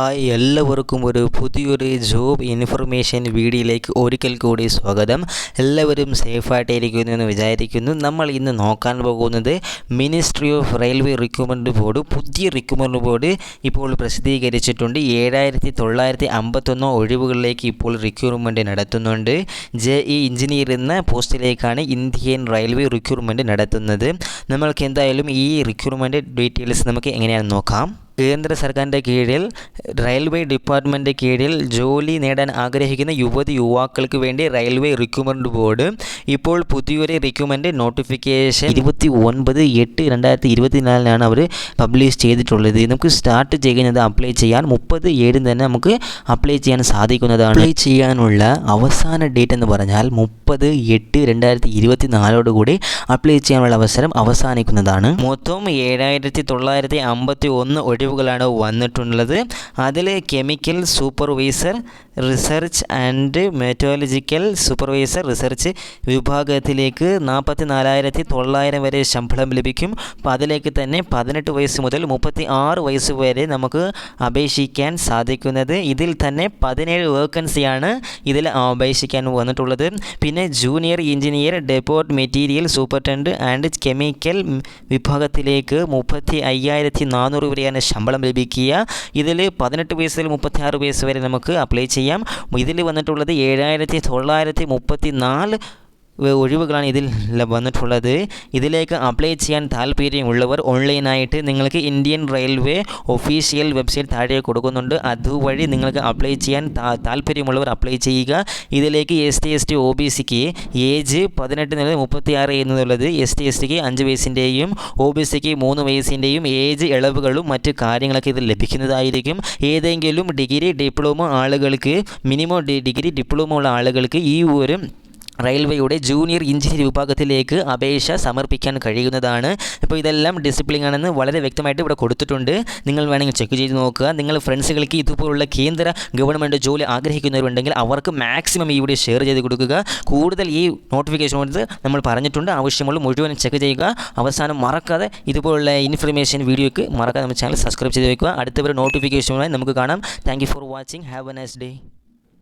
Hi എല്ലാവർക്കും ഒരു പുതിയൊരു ജോബ് ഇൻഫർമേഷൻ വീഡിയോയിലേക്ക് ഒരിക്കൽ കൂടി സ്വാഗതം. എല്ലാവരും സേഫായിട്ടിരിക്കുന്നു എന്ന് വിചാരിക്കുന്നു. നമ്മൾ ഇന്ന് നോക്കാൻ പോകുന്നത് ministry of railway recruitment board പുതിയ റിക്രൂട്ട്മെന്റ് ബോർഡ് ഇപ്പോൾ പ്രസിദ്ധീകരിച്ചിട്ടുണ്ട്. ഏഴായിരത്തി തൊള്ളായിരത്തി അമ്പത്തൊന്ന് ഒഴിവുകളിലേക്ക് ഇപ്പോൾ റിക്രൂട്ട്മെന്റ് നടത്തുന്നുണ്ട്. ജെ ഇ എഞ്ചിനീയർ എന്ന പോസ്റ്റിലേക്കാണ് ഇന്ത്യൻ റെയിൽവേ റിക്രൂട്ട്മെന്റ് നടത്തുന്നത്. നമ്മൾക്ക് എന്തായാലും ഈ റിക്രൂട്ട്മെന്റ് ഡീറ്റെയിൽസ് നമുക്ക് എങ്ങനെയാണെന്ന് നോക്കാം. കേന്ദ്ര സർക്കാരിന്റെ കീഴിൽ റെയിൽവേ ഡിപ്പാർട്ട്മെന്റ് കീഴിൽ ജോലി നേടാൻ ആഗ്രഹിക്കുന്ന യുവതി യുവാക്കൾക്ക് വേണ്ടി റെയിൽവേ റിക്രൂട്ട്മെന്റ് ബോർഡ്. ഇപ്പോൾ പുതിയൊരു റിക്രൂട്ട്മെന്റ് നോട്ടിഫിക്കേഷൻ ഇരുപത്തി ഒൻപത് എട്ട് രണ്ടായിരത്തി ഇരുപത്തിനാലിനാണ് അവർ പബ്ലിഷ് ചെയ്തിട്ടുള്ളത്. നമുക്ക് സ്റ്റാർട്ട് ചെയ്യുന്നത് അപ്ലൈ ചെയ്യാൻ മുപ്പത് ഏഴിന് തന്നെ നമുക്ക് അപ്ലൈ ചെയ്യാൻ സാധിക്കുന്നതാണ്. അപ്ലൈ ചെയ്യാനുള്ള അവസാന ഡേറ്റ് എന്ന് പറഞ്ഞാൽ മുപ്പത് എട്ട് രണ്ടായിരത്തി ഇരുപത്തി നാലോടുകൂടി അപ്ലൈ ചെയ്യാനുള്ള അവസരം അവസാനിക്കുന്നതാണ്. മൊത്തം ഏഴായിരത്തി തൊള്ളായിരത്തി അമ്പത്തി ഒന്ന് ഒഴിവുകളാണ് വന്നിട്ടുള്ളത്. അതിൽ chemical supervisor research and metallurgical supervisor research വിഭാഗത്തിലേക്ക് നാൽപ്പത്തി നാലായിരത്തി തൊള്ളായിരം വരെ ശമ്പളം ലഭിക്കും. അപ്പോൾ അതിലേക്ക് തന്നെ പതിനെട്ട് വയസ്സ് മുതൽ മുപ്പത്തി ആറ് വയസ്സ് വരെ നമുക്ക് അപേക്ഷിക്കാൻ സാധിക്കുന്നത്. ഇതിൽ തന്നെ പതിനേഴ് വേക്കൻസിയാണ് ഇതിൽ അപേക്ഷിക്കാൻ വന്നിട്ടുള്ളത്. പിന്നെ junior engineer depot material superintendent and chemical വിഭാഗത്തിലേക്ക് മുപ്പത്തി അയ്യായിരത്തി നാനൂറ് വരെയാണ് ശമ്പളം ലഭിക്കുക. ഇതിൽ പതിനെട്ട് വയസ്സിൽ മുപ്പത്തി ആറ് വയസ്സ് വരെ നമുക്ക് അപ്ലൈ ചെയ്യാം. ഇതിൽ വന്നിട്ടുള്ളത് ഏഴായിരത്തി തൊള്ളായിരത്തി മുപ്പത്തി നാല് ഒഴിവുകളാണ് ഇതിൽ വന്നിട്ടുള്ളത്. ഇതിലേക്ക് അപ്ലൈ ചെയ്യാൻ താല്പര്യമുള്ളവർ ഓൺലൈനായിട്ട് നിങ്ങൾക്ക് ഇന്ത്യൻ റെയിൽവേ ഒഫീഷ്യൽ വെബ്സൈറ്റ് താഴെ കൊടുക്കുന്നുണ്ട്. അതുവഴി നിങ്ങൾക്ക് അപ്ലൈ ചെയ്യാൻ താല്പര്യമുള്ളവർ അപ്ലൈ ചെയ്യുക. ഇതിലേക്ക് S T S T O B സിക്ക് ഏജ് പതിനെട്ട് മുതൽ മുപ്പത്തി ആറ് എന്നുള്ളത് എസ് ടി എസ് ടിക്ക് അഞ്ച് വയസ്സിന്റെയും ഒ ബി സിക്ക് മൂന്ന് വയസ്സിന്റെയും ഏജ് ഇളവുകളും മറ്റ് കാര്യങ്ങളൊക്കെ ഇത് ലഭിക്കുന്നതായിരിക്കും. ഏതെങ്കിലും ഡിഗ്രി ഡിപ്ലോമ ആളുകൾക്ക് മിനിമം ഡിഗ്രി ഡിപ്ലോമ ഉള്ള ആളുകൾക്ക് ഈ ഒരു റെയിൽവേയുടെ ജൂനിയർ എഞ്ചിനീയർ വിഭാഗത്തിലേക്ക് അപേക്ഷ സമർപ്പിക്കാൻ കഴിയുന്നതാണ്. ഇപ്പോൾ ഇതെല്ലാം ഡിസിപ്ലിൻ ആണെന്ന് വളരെ വ്യക്തമായിട്ട് ഇവിടെ കൊടുത്തിട്ടുണ്ട്. നിങ്ങൾ വേണമെങ്കിൽ ചെക്ക് ചെയ്ത് നോക്കുക. നിങ്ങൾ ഫ്രണ്ട്സുകൾക്ക് ഇതുപോലുള്ള കേന്ദ്ര ഗവൺമെന്റ് ജോലി ആഗ്രഹിക്കുന്നവരുണ്ടെങ്കിൽ അവർക്ക് മാക്സിമം ഈ വീഡിയോ ഷെയർ ചെയ്ത് കൊടുക്കുക. കൂടുതൽ ഈ നോട്ടിഫിക്കേഷൻ കൊടുത്ത് നമ്മൾ പറഞ്ഞിട്ടുണ്ട്. ആവശ്യമുള്ള മുഴുവനും ചെക്ക് ചെയ്യുക. അവസാനം മറക്കാതെ ഇതുപോലുള്ള ഇൻഫർമേഷൻ വീഡിയോയ്ക്ക് മറക്കാതെ നമ്മുടെ ചാനൽ സബ്സ്ക്രൈബ് ചെയ്ത് വയ്ക്കുക അടുത്തവരെ നോട്ടിഫിക്കേഷനുമായി നമുക്ക് കാണാം. Thank for watching have a nice day